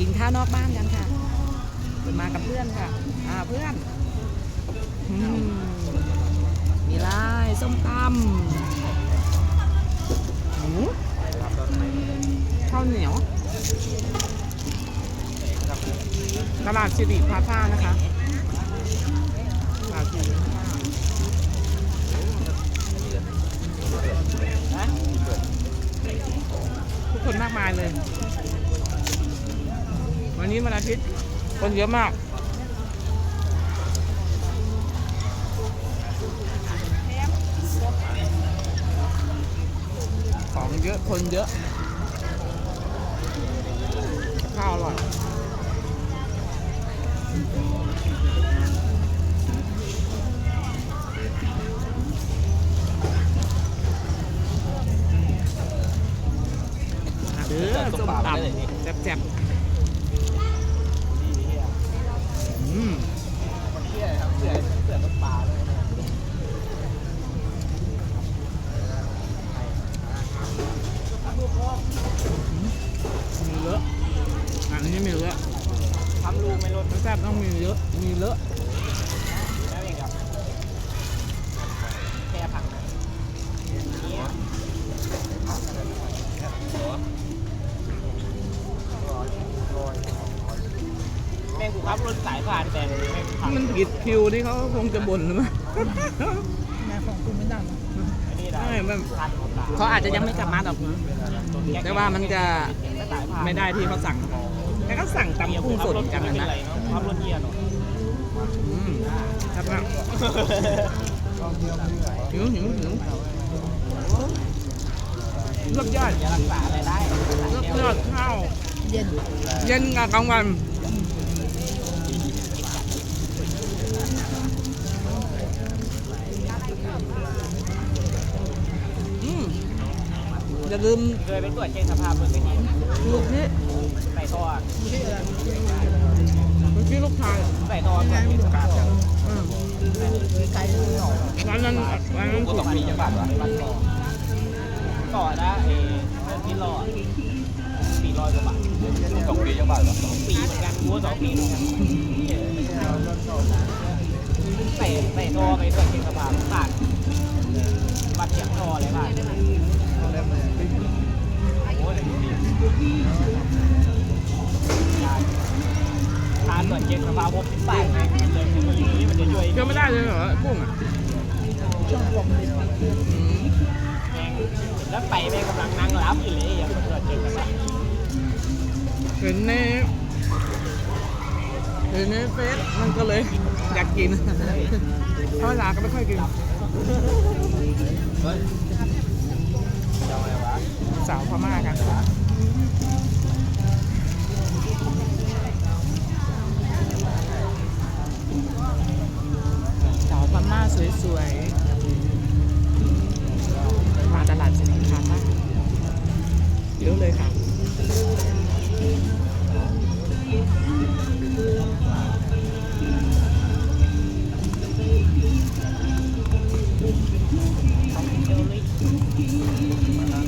กินข้าวนอกบ้านกันค่ะ มากับเพื่อนค่ะ อ่าเพื่อนอืมมีลายส้มตำหมูข้าวเหนียวตลาดสิริพาซ่านะคะตลาดสิริพาซ่าทุกคนมากมายเลย วันนี้วันอาทิตย์คนเยอะมาก ของเยอะคนเยอะ ข้าวอร่อยเด้อส้มตำแซ่บๆอืมมีเลอะอันนี้มีเลอะ ทำรูไม่ลด แซ่บต้องมีเยอะ มีเลอะแล้วอีกครับแค่ผักนี่แม่งกูขับรถสายผ่านแต่แม่งผักมันผิดคิวนี่เขาคงจะบ่นหรือมั้งแม่ของคุณไม่ดังอันนี้ได้ใช่มันพันของตาเขาอาจจะยังไม่กลับมาหรอกนะแต่ว่ามันจะสายผ่านไม่ได้ที่เขาสั่ง แต่ก็สั่งตำกุ้งสดกันนะนะขับรถเยียร์เนาะอืมครับนะหิวหิวหิวเลือกยอดรักษาอะไรได้เลือกยอดข้าวเย็นเย็นกับกลางวันอย่าลืมเคยไปตรวจเช็คสภาพรถกันทีลูกนี้ ใส่ท่อเมื่อลูกชายใส่ท่อตรวจเช็คสภาพอืมไกลเลยวันนั้นวันนั้นถูกปีจังหวัดวะต่อต่อนะเอเรื่องที่รอดสี่ร้อยกว่าบาทสองปีจังหวัดวะสองปีเหมือนกันกูสองปีเหมือนกันใส่ใส่ท่อไปตรวจเช็คสภาพาน ผ่านเช็คสภาพพบสิบบาทไงมันเลยมันอยู่นี่มันจะช่วยเชื่อไม่ได้เลยเหรอกุ้งอะช่องผมเลมแล้วไปแม่กำลังนั่งรับอยู่เลยอย่างเกิดเจอกันเห็นในเห็นในเฟซมันก็เลยอยากกินเพราะลาก็ไม่ค่อยกินสาวพม่ากันสาวพม่าสวยๆ มาตลาดสินค้าค่ะ เยอะเลยค่ะ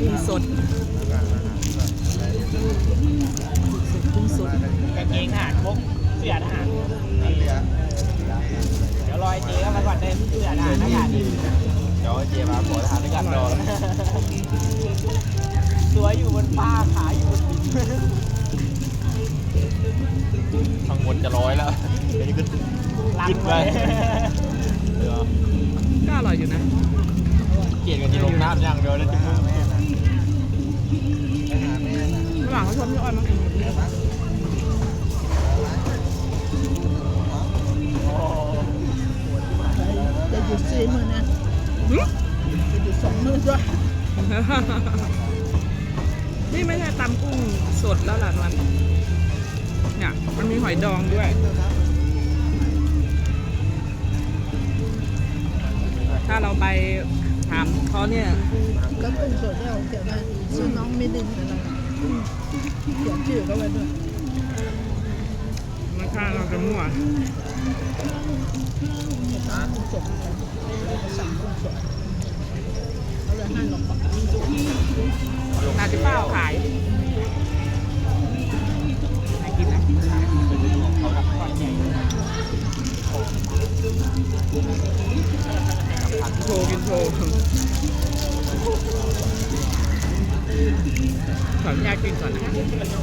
กุ้งสดกุ้งสดกางเกงทหารพกเสื้อทหารเดี๋ยวรอยเจ๊ก็มาก่อนได้เสื้อทหารอากาศดีเดี๋ยวเจมาขอทหารด้วยกันรอ ลังขึ้นไปไปเดี๋ยวก็อร่อยอยู่นะ เกลียดกันที่ลงน้ำอย่างเดียวแล้วจะมึงระหว่างเขาชมพี่อ้อยมั้งจะหยุดสี่มือนะหึจะหยุดสองมือด้วยนี่ไม่ใช่ตำกุ้งสดแล้วล่ะนวลเนี่ยมันมีหอยดองด้วย ถ้าเราไปถามเขาเนี่ยก็กุ้งสดเนี่ยเขียนว่าชื่อน้องมิลินอะไรเขียนชื่อเขาไว้ด้วยมันค่าเราจะมั่วกุ้งสดเราก็สั่งกุ้งสดเขาเลยให้เราขอนาจะเป้าขาย ว์กินโ